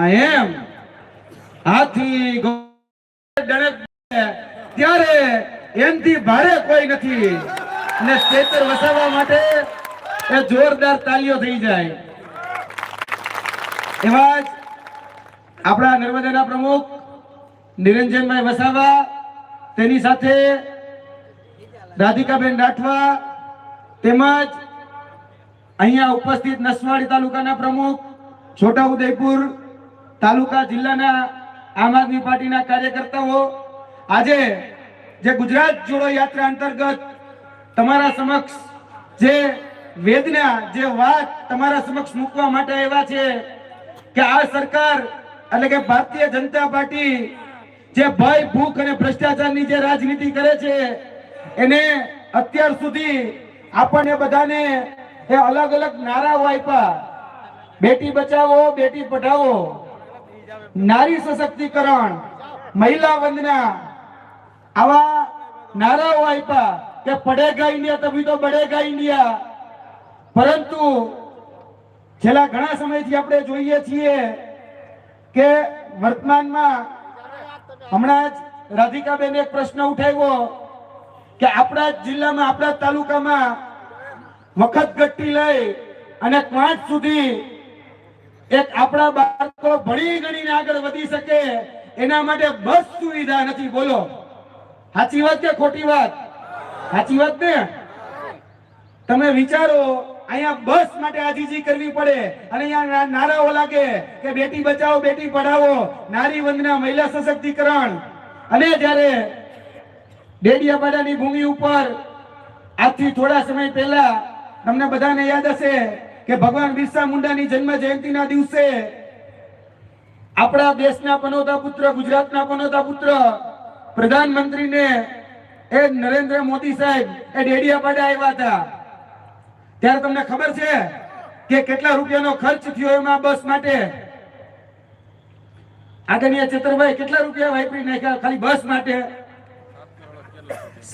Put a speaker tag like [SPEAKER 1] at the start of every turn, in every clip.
[SPEAKER 1] આ એમ હાથી ત્યારે એમથી ભારે કોઈ નથી. ને ચેતર વસાવવા માટે એ જોરદાર તાલીઓ થઈ જાય. એવા જ આપણા નર્મદાના પ્રમુખ નિરંજનભાઈ વસાવા, તેની સાથે રાધિકાબેન રાઠવા, તેમજ અહીંયા ઉપસ્થિત નસવાડી તાલુકાના પ્રમુખ છોટાઉદેપુર તાલુકા જિલ્લાના આમ આદમી પાર્ટીના કાર્યકર્તાઓ, આજે જે ગુજરાત જોડો યાત્રા અંતર્ગત તમારા સમક્ષ જે વેદના, જે વાત તમારા સમક્ષ મૂકવા માટે આવ્યા છે કે આ સરકાર એટલે કે ભારતીય જનતા પાર્ટી જે ભય, ભૂખ અને ભ્રષ્ટાચારની જે રાજનીતિ કરે છે, એને અત્યાર સુધી આપણને બધાને એ અલગ અલગ નારાઓ આપ્યા. બેટી બચાવો, બેટી પઢાવો. નારી સશક્તિકરણ, મહિલા વંદના. આવા નારાઓ આપ્યા કે પડેગા ઇન્ડિયા તભી તો બડેગા ઇન્ડિયા પરંતુ છેલ્લા ઘણા સમયથી આપણે જોઈએ છીએ કે વર્તમાનમાં હમણાં જ રાધિકાબેન એક પ્રશ્ન ઉઠાવ્યો કે આપણા જ જિલ્લામાં, આપણા તાલુકામાં વખત ગટ્ટી લઈ અને ક્વાંટ સુધી એક આપણા બાળકો ભણી ગણીને આગળ વધી શકે, એના માટે બસ સુવિધા નથી. બોલો. સાચી વાત કે ખોટી વાત? સાચી વાત ને? તમે વિચારો, અહીંયા બસ માટે આજીજી કરવી પડે. અને અહીંયા નારાઓ લાગે કે બેટી બચાવો, બેટી પઢાવો, નારી વંદના મહિલા સશક્તિકરણ. અને જ્યારે ડેડિયાપાડાની ભૂમિ ઉપર, આજથી થોડા સમય પહેલા, તમને બધાને યાદ હશે કે ભગવાન બિરસા મુંડાની જન્મ જયંતિના દિવસે આપણા દેશના પનોતા પુત્ર, ગુજરાતના પનોતા પુત્ર, પ્રધાનમંત્રીને એ નરેન્દ્ર મોદી સાહેબ, એ ડેડિયાપાડા આવ્યા હતા. ત્યારે તમને ખબર છે કે કેટલા રૂપિયાનો ખર્ચ થયો એમાં બસ માટે? આદરણીય ચેતરભાઈ, કેટલા રૂપિયા વાપરી નાખ્યા ખાલી બસ માટે?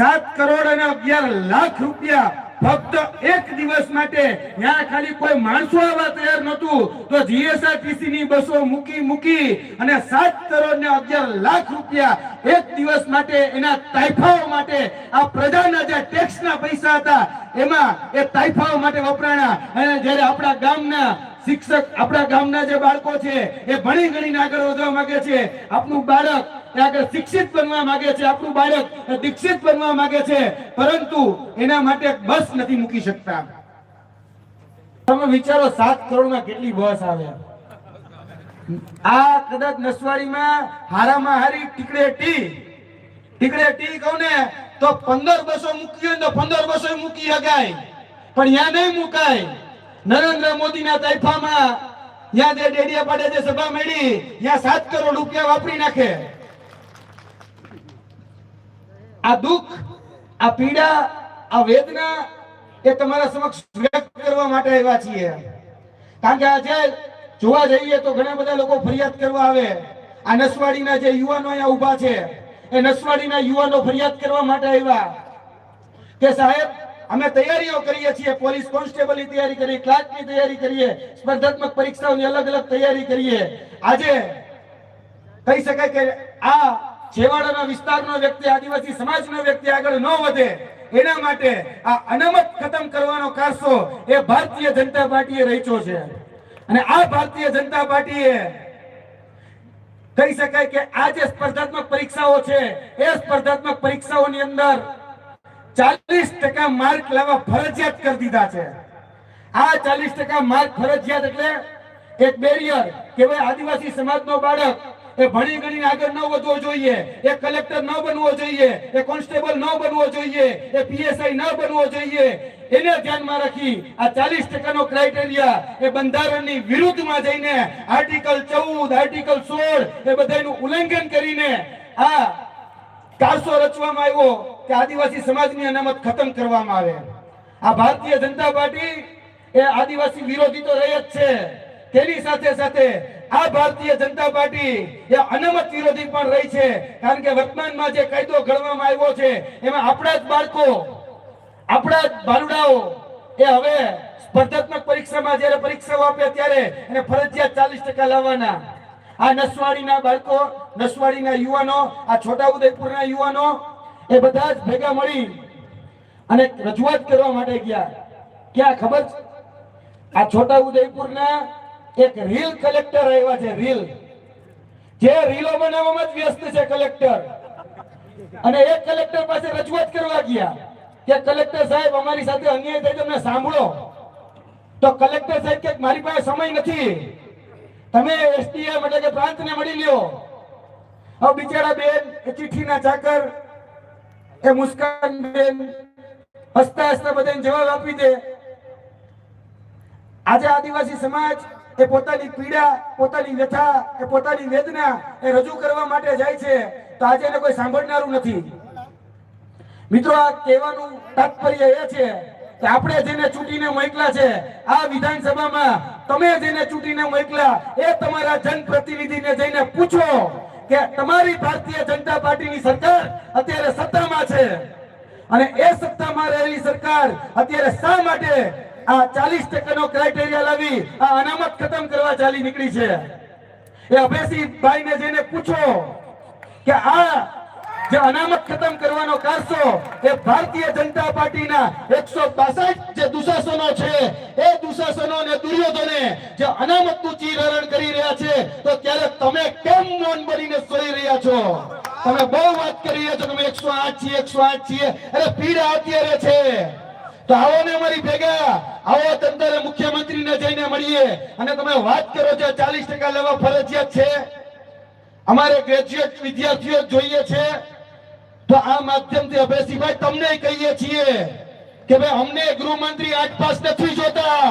[SPEAKER 1] સાત કરોડ અને અગિયાર લાખ રૂપિયા ફક્ત એક દિવસ માટે ત્યાં ખાલી કોઈ માણસો આવવા તૈયાર નહોતું. તો જીએસઆરટીસી ની બસો મૂકી મૂકી અને સાત કરોડ ને અગિયાર લાખ રૂપિયા એક દિવસ માટે એના તાઇફાઓ માટે આ પ્રજાના જે ટેક્સના પૈસા હતા, એમાં એ તાઇફાઓ માટે વપરાણા. અને જ્યારે આપણા ગામના શિક્ષક આપણા ગામના જે બાળકો છે, એ ભણી ગણીને આગળ વધવા માંગે છે. આપણું બાળક શિક્ષિત બનવા માંગે છે. આપણું બાળક દીક્ષિત બનવા માંગે છે. પરંતુ એના માટે બસ નથી મૂકી શકતા. તમે વિચારો, સાત કરોડમાં કેટલી બસ આવે? આ કદાચ નસવાડીમાં હારામાં હારી ટીકડે ટી. ટીકડે ટી કહું ને, તો પંદર બસો મૂકી હોય તો પંદર બસો મૂકી શકાય પણ ત્યાં નહીં મુકાય. નરેન્દ્ર મોદીના તાઇફામાં ત્યાં જે ડેડિયાપાડે જે સભા મળી, ત્યાં સાત કરોડ રૂપિયા વાપરી નાખે. આ દુઃખ, આ પીડા, આ વેદના એ તમારા સમક્ષ વ્યક્ત કરવા માટે આવ્યા છીએ. કારણ કે આજે જોવા જઈએ તો ઘણા બધા લોકો ફરિયાદ કરવા આવે. આ નસવાડીના જે યુવાનો અહીંયા ઊભા છે, એ નસવાડીના યુવાનો ફરિયાદ કરવા માટે આવ્યા. કે સાહેબ અમે તૈયારીઓ કરીએ છીએ, પોલીસ કોન્સ્ટેબલની તૈયારી કરીએ, ક્લાર્કની તૈયારી કરીએ, સ્પર્ધાત્મક પરીક્ષાઓની અલગ અલગ તૈયારી કરીએ. આજે કહી શકાય કે આ છેવાડાના વિસ્તારનો વ્યક્તિ, આદિવાસી સમાજનો વ્યક્તિ આગળ ન વધે, એના માટે આ અનામત ખતમ કરવાનો કારસો એ ભારતીય જનતા પાર્ટીએ રચ્યો છે. અને આ ભારતીય જનતા પાર્ટીએ કહી શકાય કે આ જે સ્પર્ધાત્મક પરીક્ષાઓ છે, એ સ્પર્ધાત્મક પરીક્ષાઓની અંદર ચાલીસ ટકા માર્ક લાવવા ફરજિયાત કરી દીધા છે. આ ચાલીસ ટકા માર્ક ફરજિયાત એટલે એક બેરિયર કે ભાઈ આદિવાસી સમાજનો બાળક એ ભણી ગણીને આગળ ન વધવો જોઈએ, એ કલેક્ટર ન બનવો જોઈએ, એ કોન્સ્ટેબલ ન બનવો જોઈએ, એ પીએસઆઈ ન બનવો જોઈએ. એને ધ્યાનમાં રાખી આ ચાલીસ ટકાનો ક્રાઇટેરિયા એ બંધારણની વિરુદ્ધમાં જઈને આર્ટિકલ ચૌદ, આર્ટિકલ સોળ એ બધાનું ઉલ્લંઘન કરીને આ કારસો રચવામાં આવ્યો કે આદિવાસી સમાજની અનામત ખતમ કરવામાં આવે. આ ભારતીય જનતા પાર્ટી એ આદિવાસી વિરોધી તો રહી જ છે. તેની સાથે સાથે આ ભારતીય જનતા પાર્ટી એ અનામત વિરોધી પણ રહી છે. કારણ કે વર્તમાનમાં જે કાયદો ઘડવામાં આવ્યો છે, એમાં આપણા જ બાળકો, આપણા જ બાલુડાઓ એ હવે સ્પર્ધાત્મક પરીક્ષામાં જ્યારે પરીક્ષાઓ આપે ત્યારે એને ફરજિયાત ચાલીસ ટકા લાવવાના. આ નસવાડીના બાળકો, નસવાડીના યુવાનો, આ છોટાઉદેપુરના યુવાનો, એ બધા જ ભેગા મળી અને રજૂઆત કરવા માટે ગયા. ક્યાં ખબર છે? આ છોટાઉદેપુરના એક રીલ કલેક્ટર આવ્યા છે, રીલ. જે રીલો બનાવવામાં જ વ્યસ્ત છે કલેક્ટર. અને એ કલેક્ટર પાસે રજૂઆત કરવા ગયા કે કલેક્ટર સાહેબ, અમારી સાથે અન્યાય થાય તમે સાંભળો. તો કલેક્ટર સાહેબ કે, મારી પાસે સમય નથી. તમે એસટીએમ એટલે કે પ્રાંતને મળી લ્યો. હવે બિચારા બેન એ ચિઠ્ઠીના ચાકર, એ મુસ્કાન બેન, હસતા હસતા બધાને જવાબ આપી દે. આજે આદિવાસી સમાજ એ પોતાની પીડા, પોતાની વ્યથા, એ પોતાની વેદના એ રજૂ કરવા માટે જાય છે, તો આજે એને કોઈ સાંભળનારું નથી. મિત્રો, આ કહેવાનું તાત્પર્ય એ છે કે આપણે જેને ચૂંટીને મોકલા છે, આ વિધાનસભામાં તમે જેને ચૂંટીને મોકલા, એ તમારા જનપ્રતિનિધિને જઈને પૂછો કે તમારી ભારતીય જનતા પાર્ટીની સરકાર અત્યારે સત્તામાં છે. અને એ સત્તામાં રહેલી સરકાર અત્યારે શા માટે આ ચાલીસ ટકાનો ક્રાઇટેરિયા લાવી આ અનામત ખતમ કરવા ચાલી નીકળી છે? એ અભયસિંહ ભાઈને જઈને પૂછો કે આ જે અનામત ખતમ કરવાનો કારસો એ ભારતીય જનતા પાર્ટીના એકસો જે દુશાસનો છે, એ દુશાસનો ને દુર્યોધને જે અનામતનું ચીરહરણ કરી રહ્યા છે, તો ત્યારે તમે કેમ મૌન બનીને સોઈ રહ્યા છો? તમે બહુ વાત કરી રહ્યા છો, તમે એકસો આઠ છીએ, એકસો આઠ છીએ, અરે પીડા અત્યારે છે. તો આવો ને અમારી ભેગા, આવો તંત્ર મુખ્યમંત્રીને જઈને મળીએ. અને તમે વાત કરો છો, ચાલીસ ટકા લેવા ફરજિયાત છે. અમારે ગ્રેજ્યુએટ વિદ્યાર્થીઓ જોઈએ છે. તો આ માધ્યમથી અભયસિંહભાઈ તમને કહીએ છીએ કે ભાઈ, અમને ગૃહમંત્રી આઠ પાસ નથી જોતા.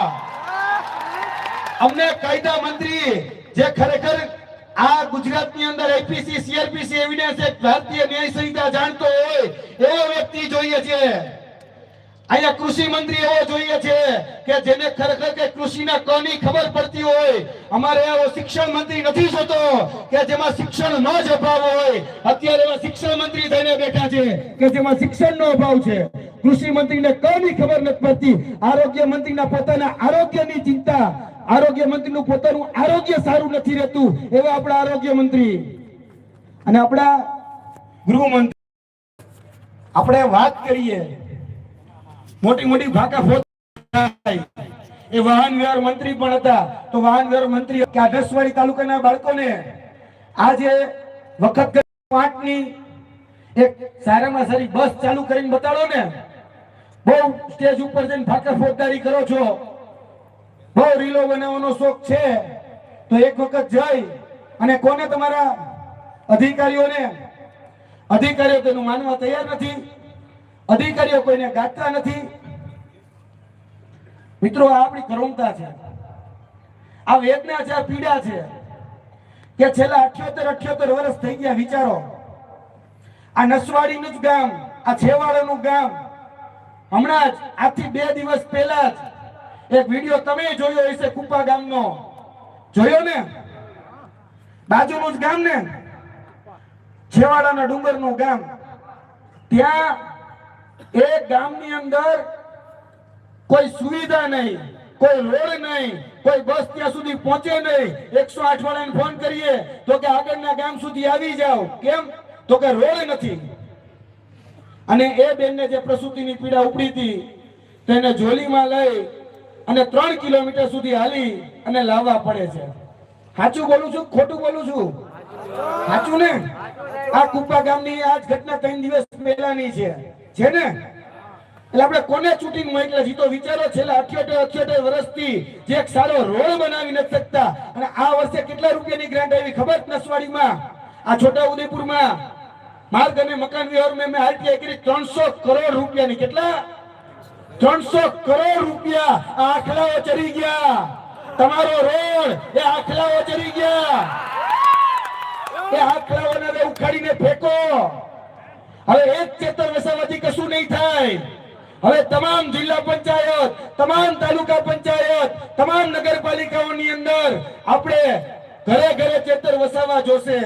[SPEAKER 1] અમને કાયદા મંત્રી જે ખરેખર આ ગુજરાતની અંદર એપીસી સીઆરપીસી એવિડન્સ એક ભારતીય ન્યાય સંહિતા જાણતો હોય એવો વ્યક્તિ જોઈએ છે. અહીંયા કૃષિ મંત્રી એવો જોઈએ છે કે જેને ખરેખર કે કૃષિના કની ખબર પડતી હોય. અમારે એવો શિક્ષણ મંત્રી નથી જોતો કે જેમાં શિક્ષણ નો જ અભાવ હોય. અત્યારે એવા શિક્ષણ મંત્રી થઈને બેઠા છે કે જેમાં શિક્ષણનો અભાવ છે. કૃષિ મંત્રીને કની ખબર નથી પડતી? આરોગ્ય મંત્રીના પોતાના આરોગ્યની ચિંતા. આરોગ્ય મંત્રીનું પોતાનું આરોગ્ય સારું નથી રહેતું એવા આપણા આરોગ્ય મંત્રી. અને આપણા ગૃહમંત્રી. આપણે વાત કરીએ મોટી મોટી ભાકા. એ વાહન વ્યવહાર મંત્રી પણ હતા. તો વાહન વ્યવહાર મંત્રી કે આદર્શવાડી તાલુકાના બાળકોને આજે વખત પાંચની એક સારામાં સારી બસ ચાલુ કરીને બતાડો ને. બહુ સ્ટેજ ઉપર જઈને ફાકર ફોજદારી કરો છો. બહુ રીલો બનાવવાનો શોખ છે. તો એક વખત જઈ અને કોને તમારા અધિકારીઓને, અધિકારીઓ તેનું માનવા તૈયાર નથી. અધિકારીઓ કોઈને ગાતા નથી. મિત્રો, આ આપણી કરુણતા છે. આ વેદના છે, આ પીડા છે. કે છેલ્લા અઠ્યોતેર અઠ્યોતેર વર્ષ થઈ ગયા, વિચારો. આ નસવાડીનું જ ગામ, આ છેવાડાનું ગામ. હમણાં જ, આજથી બે દિવસ પહેલા જ, એક વીડિયો તમે જોયો હશે કુપા ગામનો. જોયો ને? બાજુનું જ ગામ ને? છેવાડાના ડુંગરનું ગામ. ત્યાં એ ગામની અંદર કોઈ સુવિધા નહીં, કોઈ રોડ નહીં, કોઈ બસ ત્યાં સુધી પહોંચે નહીં. એકસો આઠ વાળાને ફોન કરીએ તો કે આગળના ગામ સુધી આવી જાઓ. કેમ? તો કે રોડ નથી. અને એ બેનને જે પ્રસૂતિની પીડા ઉપડી હતી, તેને જોલીમાં લઈ અને ત્રણ કિલોમીટર સુધી હાલી અને લાવવા પડે છે. સાચું બોલું છું ખોટું બોલું છું? સાચું ને? આ કુપા ગામની આજ ઘટના ત્રણ દિવસ પહેલાની છે. છે ને? ત્રણસો કરોડ રૂપિયા. આખલાઓ ચડી ગયા. તમારો રોડ એ આખલાઓ ચડી ગયા. એ આખલાઓને ઉખાડીને ફેંકો. હવે એક ચેતર વસાવાથી કશું નહીં થાય. હવે તમામ જિલ્લા પંચાયત તમામ તાલુકા પંચાયત તમામ નગરપાલિકાઓની અંદર આપણે ઘરે ઘરે ચેતર વસાવા જોશે.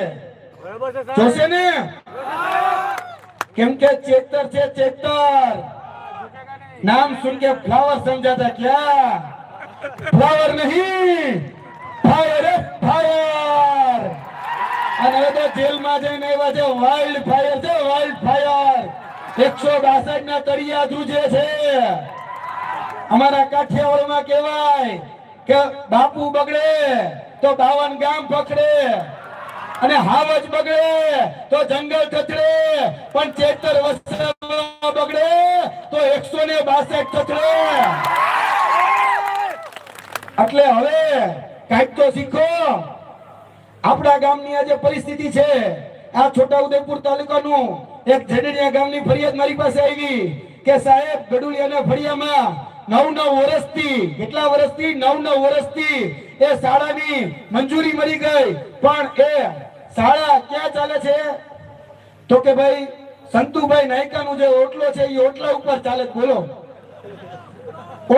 [SPEAKER 1] જોશે ને? કેમ કે ચેતર છે ચેતર. નામ સુન કે ફ્લાવર સમજાતા ક્યાં? ફ્લાવર નહીં. Fire fire. અને હવે તો જેલમાં જઈને આવ્યા છે વાઇલ્ડ ફાયર છે વાઇલ્ડ ફાયર. એકસો બાસઠ ના તળિયા ધ્રુજે છે. અમારા કાઠિયાવાડમાં કહેવાય કે બાપુ બગડે તો બાવન ગામ પકડે અને હાવજ બગડે તો જંગલ કચડે પણ ચેતર વસ્ત્રમાં બગડે તો એકસો ને બાસઠ કચડે એટલે હવે કાંઈક તો શીખો. આપણા ગામની આજે પરિસ્થિતિ છે, આ છોટા છોટાઉદેપુર તાલુકાનું એક ઝડડિયા ગામની ફરિયાદ મારી પાસે આવી કે સાહેબ, ગડુલિયાના ફળિયામાં નવ નવ વર્ષથી, કેટલા વર્ષથી નવ નવ વર્ષથી એ શાળાની મંજૂરી મળી ગઈ, પણ એ શાળા ક્યાં ચાલે છે? તો કે ભાઈ, સંતુભાઈ નાયકાનું જે ઓટલો છે એ ઓટલા ઉપર ચાલે બોલો.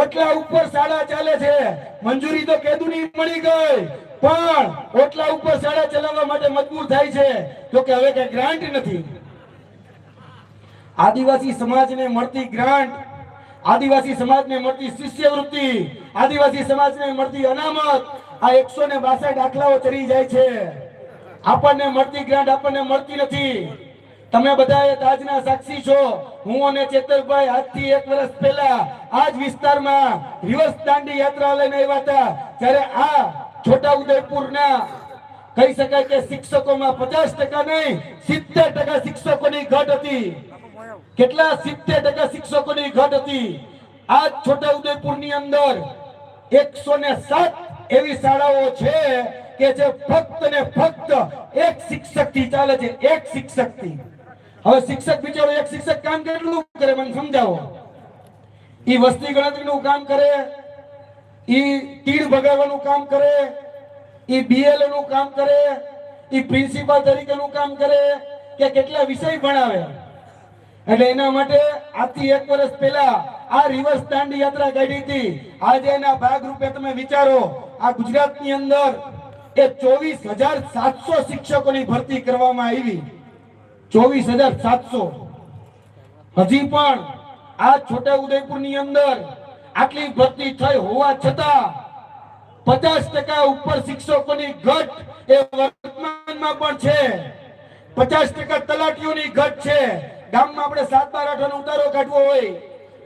[SPEAKER 1] ઓટલા ઉપર શાળા ચાલે છે, મંજૂરી તો કેદુની મળી ગઈ, પણ ઓટલા ઉપર શાળા ચલાવવા માટે મજબૂર થાય છે તો કે હવે કઈ ગ્રાન્ટ નથી. આદિવાસી સમાજને મળતી ગ્રાન્ટ, આદિવાસી સમાજને મળતી શિષ્યવૃત્તિ, આદિવાસી સમાજને મળતી અનામત, આ એકસો ને દાખલાઓ ચડી જાય છે. આપણને મળતી ગ્રાન્ટ આપણને મળતી નથી. તમે બધા એ તાજના સાક્ષી છો. હું અને ચેતરભાઈ આજથી એક વર્ષ પહેલા આ જ વિસ્તારમાં રિવર્સ દાંડી યાત્રા લઈને આવ્યા હતા. ત્યારે આ છોટા ઉદયપુરના કહી શકાય કે શિક્ષકોમાં પચાસ ટકા નહીં, સિત્તેર ટકા શિક્ષકોની ઘટ હતી. કેટલા સિત્તેર ટકા શિક્ષકોની ઘટ હતી? આ છોટા ઉદયપુરની અંદર એકસો ને સાત એવી શાળાઓ છે કે જે ફક્ત ને ફક્ત એક શિક્ષકથી ચાલે છે, એક શિક્ષકથી હવે શિક્ષક બિચારો એક શિક્ષક કામ કેટલું કરે મને સમજાવો. ઈ વસ્તી ગણતરીનું કામ કરે, ઈ તીડ ભગાવવાનું કામ કરે, ઈ બીએલનું કામ કરે, ઈ પ્રિન્સિપાલ તરીકેનું કામ કરે, કે કેટલા વિષય ભણાવે. એટલે એના માટે આજથી એક વર્ષ પહેલા આ રિવર્સ દાંડી યાત્રા કાઢી હતી. આજે એના ભાગરૂપે તમે વિચારો, આ ગુજરાતની અંદર એ ચોવીસ હજાર સાતસો શિક્ષકોની ભરતી કરવામાં આવી. ચોવીસ હજાર સાતસો. હજી પણ આ છોટા ઉદયપુરની અંદર આટલી ભરતી થઈ હોવા છતાં પચાસ ટકા ઉપર શિક્ષકોની ઘટ એ વર્તમાનમાં પણ છે. પચાસ ટકા તલાટીઓની ઘટ છે. ગામમાં આપણે સાત બાર આઠ ઉતારો કાઢવો હોય,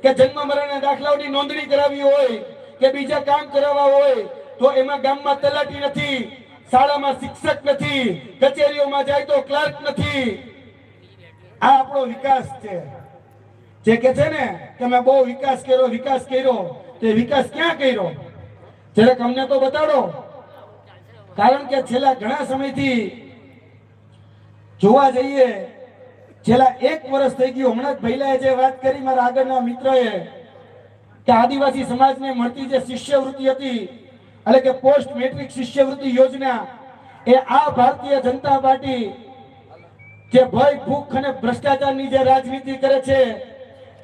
[SPEAKER 1] કે જન્મ મરણના દાખલાઓની નોંધણી કરાવવી હોય, કે બીજા કામ કરાવવા હોય, તો એમાં ગામમાં તલાટી નથી, શાળામાં શિક્ષક નથી, કચેરીઓમાં જાય તો ક્લાર્ક નથી. આ આપણો વિકાસ છે. જે કે છે ને કે મેં બહુ વિકાસ કર્યો વિકાસ કર્યો, તે વિકાસ ક્યાં કર્યો? જરાક અમને તો બતાડો. કારણ કે છેલ્લા ઘણા સમયથી જોવા જઈએ છેલ્લા એક વર્ષ થઈ ગયું. હમણાં જ ભૈલાએ જે વાત કરી મારા આગળના મિત્રએ, કે આદિવાસી સમાજને મળતી જે શિષ્યવૃત્તિ હતી, એટલે કે પોસ્ટ મેટ્રિક શિષ્યવૃત્તિ યોજના, એ આ ભારતીય જનતા પાર્ટી જે ભય, ભૂખ અને ભ્રષ્ટાચારની જે રાજનીતિ કરે છે,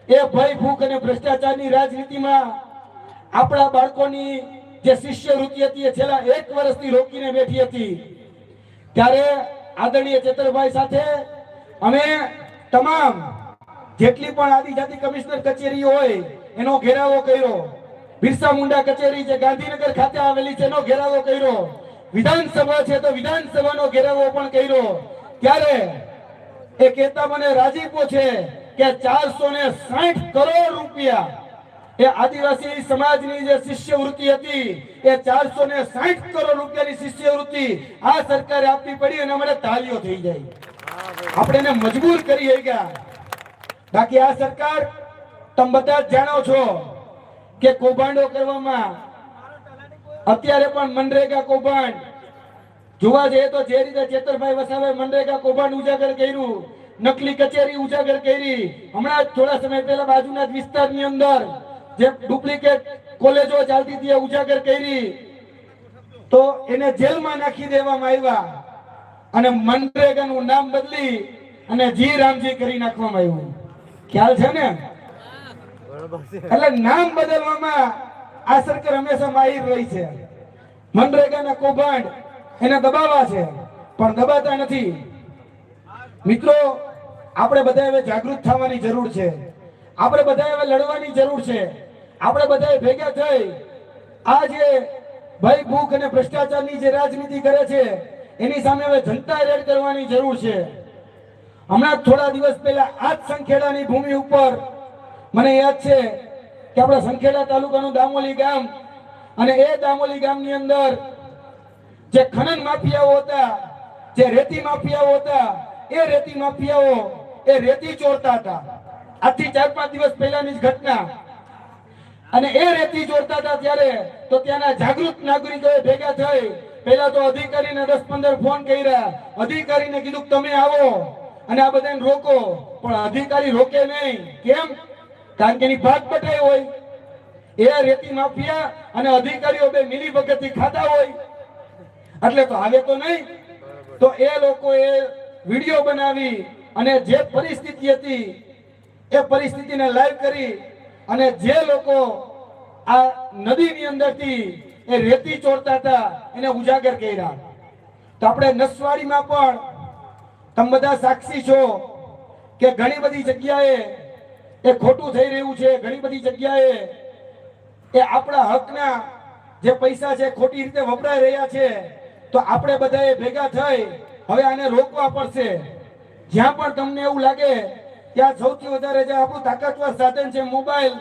[SPEAKER 1] એ ભય, ભૂખ અને ભ્રષ્ટાચારની રાજનીતિમાં આપણા બાળકોની જે શિષ્યવૃત્તિ હતી, એ છેલ્લા એક વર્ષથી રોકીને બેઠી હતી. ત્યારે આદરણીય ચેતરભાઈ સાથે અમે તમામ જેટલી પણ આદિજાતિ કમિશનર કચેરી હોય, એનો ઘેરાવો કર્યો. બિરસા મુંડા કચેરી જે ગાંધીનગર ખાતે આવેલી છે, એનો ઘેરાવો કર્યો. વિધાનસભા છે તો વિધાનસભાનો ઘેરાવો પણ કર્યો. ત્યારે એ કહેતા મને રાજીપો છે કે ચારસો ને સાઠ કરોડ રૂપિયા એ આદિવાસી સમાજની જે શિષ્યવૃત્તિ હતી, એ ચારસો ને સાઠ કરોડ રૂપિયાની શિષ્યવૃત્તિ આ સરકારે આપવી પડી અને અમારે તાલીઓ થઈ જાય. આપણે એને મજબૂર કરી ગયા બાકી આ સરકાર તમે બધા જાણો છો કે કૌભાંડો કરવામાં અત્યારે પણ મનરેગા કૌભાંડ જોવા જઈએ તો જે રીતે ચેતરભાઈ વસાવે મનરેગા કૌભાંડ ઉજાગર કર્યું, નકલી કચેરી ઉજાગર કરી. હમણાં જ થોડા સમય પહેલા બાજુના જ વિસ્તારની અંદર જે ડુપ્લિકેટ કોલેજો ચાલતી હતી ઉજાગર કરી. તો એને જેલમાં નાખી દેવામાં આવ્યા. અને મનરેગાનું નામ બદલી અને જી રામજી કરી નાખવામાં આવ્યું. ખ્યાલ છે ને? એટલે નામ બદલવામાં આ સરકાર હંમેશા માહિર રહી છે. મનરેગાના કૌભાંડ એને દબાવવા છે પણ દબાતા નથી. મિત્રો આપણે બધા હવે જાગૃત થવાની જરૂર છે. આપણે બધા હવે લડવાની જરૂર છે. આપણે બધા ભેગા થઈ આ જે ભય ભૂખ અને ભ્રષ્ટાચારની જે રાજનીતિ કરે છે એની સામે હવે જનતા રેડ કરવાની જરૂર છે. હમણાં થોડા દિવસ પહેલા આ જ સંખેડાની ભૂમિ ઉપર મને યાદ છે કે આપણા સંખેડા તાલુકાનું દામોલી ગામ અને એ દામોલી ગામની અંદર જે ખનન માફિયાઓ હતા, જે રેતી માફિયાઓ હતા, એ રેતી માફિયાઓ એ રેતી ચોરતા હતા. આજથી ચાર પાંચ દિવસ પહેલાની જ ઘટના. અને એ રેતી ચોરતા હતા ત્યારે તો ત્યાંના જાગૃત નાગરિકોએ ભેગા થઈ પહેલા તો અધિકારીને દસ પંદર ફોન કર્યા. અધિકારીને કીધું તમે આવો અને આ બધાને રોકો. પણ અધિકારી રોકે નહીં. કેમ? કારણ કે એની ભાત બટાઈ હોય. એ રેતી માફિયા અને અધિકારીઓ બે મિલી ભગતથી ખાતા હોય. એટલે તો આવે તો નહીં. તો એ લોકોએ વીડિયો બનાવી અને જે પરિસ્થિતિ હતી, એ પરિસ્થિતિને લાઈવ કરી અને જે લોકો આ નદીની અંદરથી એ રેતી ચોરતા હતા, એને ઉજાગર કર્યા. તો આપણે નસવાડીમાં પણ તમે બધા સાક્ષી છો કે ઘણી બધી જગ્યાએ એ ખોટું થઈ રહ્યું છે, ઘણી બધી જગ્યાએ એ આપણા હકના જે પૈસા છે, ખોટી રીતે વપરાઈ રહ્યા છે, તો આપણે બધાએ ભેગા થઈ હવે આને રોકવા પડશે. જ્યાં પણ તમને એવું લાગે ત્યાં સૌથી વધારે જે આપણું તાકાતવર સાધન છે, મોબાઈલ,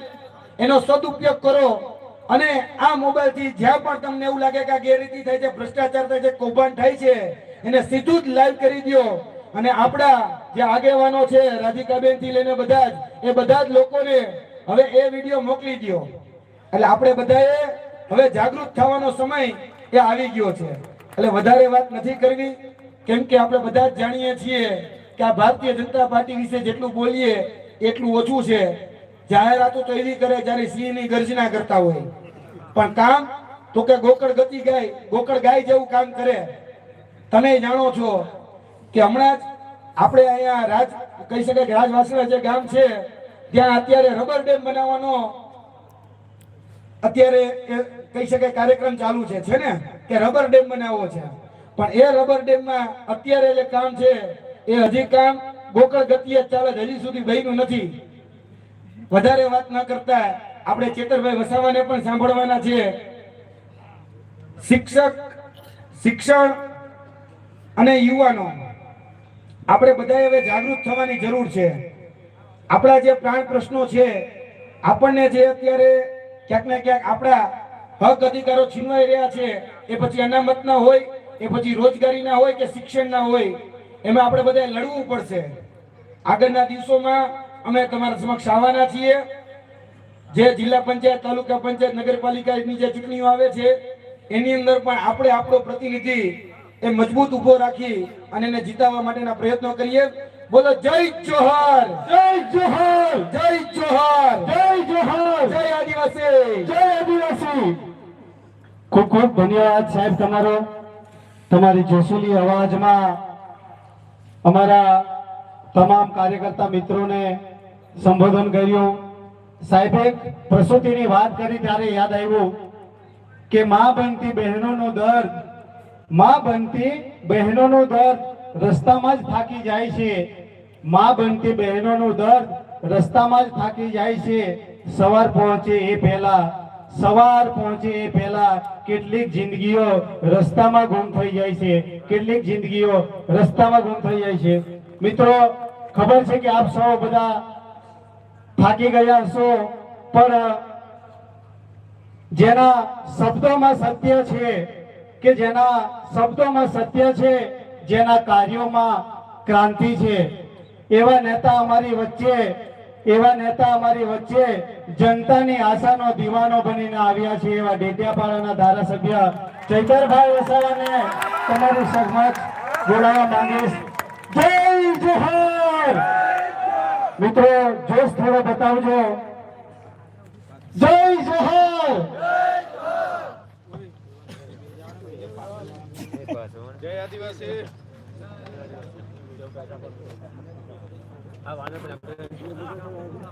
[SPEAKER 1] એનો સદુપયોગ કરો. અને આ મોબાઈલથી જ્યાં પણ તમને એવું લાગે કે આ ગેરરીતિ થાય છે, ભ્રષ્ટાચાર થાય છે, કૌભાંડ થાય છે, એને સીધું જ લાઈવ કરી દો અને આપણા જે આગેવાનો છે રાધિકાબેનથી લઈને બધા જ, એ બધા જ લોકોને હવે એ વીડિયો મોકલી દો એટલે આપણે બધાએ હવે જાગૃત થવાનો સમય એ આવી ગયો છે. એટલે વધારે વાત નથી કરવી. કેમ કે આપણે બધા જ જાણીએ છીએ કે આ ભારતીય જનતા પાર્ટી વિશે જેટલું બોલીએ, એટલું ઓછું છે. જાહેરાતો તો એવી કરે જ્યારે સિંહની ગર્જના કરતા હોય. પણ કામ તો કે ગોકળ ગતિ ગાય, ગોકળ ગાય જેવું કામ કરે. તમે જાણો છો કે હમણાં જ આપણે અહીંયા રાજ, કહી શકાય કે રાજવાસણા જે ગામ છે, ત્યાં અત્યારે રબર ડેમ બનાવવાનો અત્યારે કહી શકાય કાર્યક્રમ ચાલુ છે છે ને? કે રબર ડેમ બનાવવો છે. પણ એ રબર ડેમમાં અત્યારે જે કામ છે, એ હજી કામ ગોકળ ગતિએ જ ચાલે, હજી સુધી બન્યું નથી. વધારે વાત ન કરતા આપણે ચેતરભાઈ વસાવાને પણ સાંભળવાના છે શિક્ષક, શિક્ષણ અને યુવાનો, આપણે બધાએ હવે જાગૃત થવાની જરૂર છે. આપણા જે પ્રાણ પ્રશ્નો છે, આપણને જે અત્યારે ક્યાંક ને ક્યાંક આપણા હક અધિકારો છીનવાઈ રહ્યા છે, એ પછી અનામતના હોય, એ પછી રોજગારીના હોય કે શિક્ષણના હોય, એમાં આપણે બધાએ લડવું પડશે. આગળના દિવસોમાં અમે તમારા સમક્ષ આવવાના છીએ. જે જિલ્લા પંચાયત તાલુકા પંચાયત નગરપાલિકાની જે ચૂંટણીઓ આવે છે એની અંદર પણ આપણે આપણો પ્રતિનિધિ એ મજબૂત ઊભો રાખી અને એને જીતાવવા માટેના પ્રયત્નો કરીએ. બોલો જય જોહર.
[SPEAKER 2] જય જોહર.
[SPEAKER 1] જય જોહર.
[SPEAKER 2] જય જોહર.
[SPEAKER 1] જય આદિવાસી.
[SPEAKER 2] જય આદિવાસી. ખૂબ ખૂબ ધન્યવાદ સાહેબ તમારો. તમારી જોશીલી અવાજમાં અમારા તમામ કાર્યકર્તા મિત્રોને સંબોધન કર્યું. સાહેબે પ્રસૂતિની વાત કરી ત્યારે યાદ આવ્યું કે માં બનતી બહેનોનો દર્દ મા બનતી બહેનોનો દર્દ રસ્તામાં જ થાકી જાય છે. માં બનતી બહેનોનો દર્દ રસ્તામાં જ થાકી જાય છે. સવાર પહોંચે એ પહેલા, સવાર પહોંચે એ પહેલા કેટલીક જિંદગીઓ રસ્તામાં ગુમ થઈ જાય છે. કેટલીક જિંદગીઓ રસ્તામાં ગુમ થઈ જાય છે. મિત્રો, ખબર છે કે આપ સૌ બધા થાકી ગયા હશો પણ જેના શબ્દોમાં સત્ય છે કે જેના શબ્દોમાં સત્ય છે, જેના કાર્યોમાં ક્રાંતિ છે. એવા નેતા અમારી વચ્ચે, એવા નેતા અમારી વચ્ચે જનતાની આશાનો દીવાનો બનીને આવ્યા છે એવા ડેટિયાપાડાના ધારાસભ્ય ચૈતરભાઈ વસાવાને તમારી સમક્ષ બોલાવવા માંગીશ જય જોહર મિત્રો જોશ થોડો બતાવજો. જય જોહર!
[SPEAKER 3] જય આદિવાસી.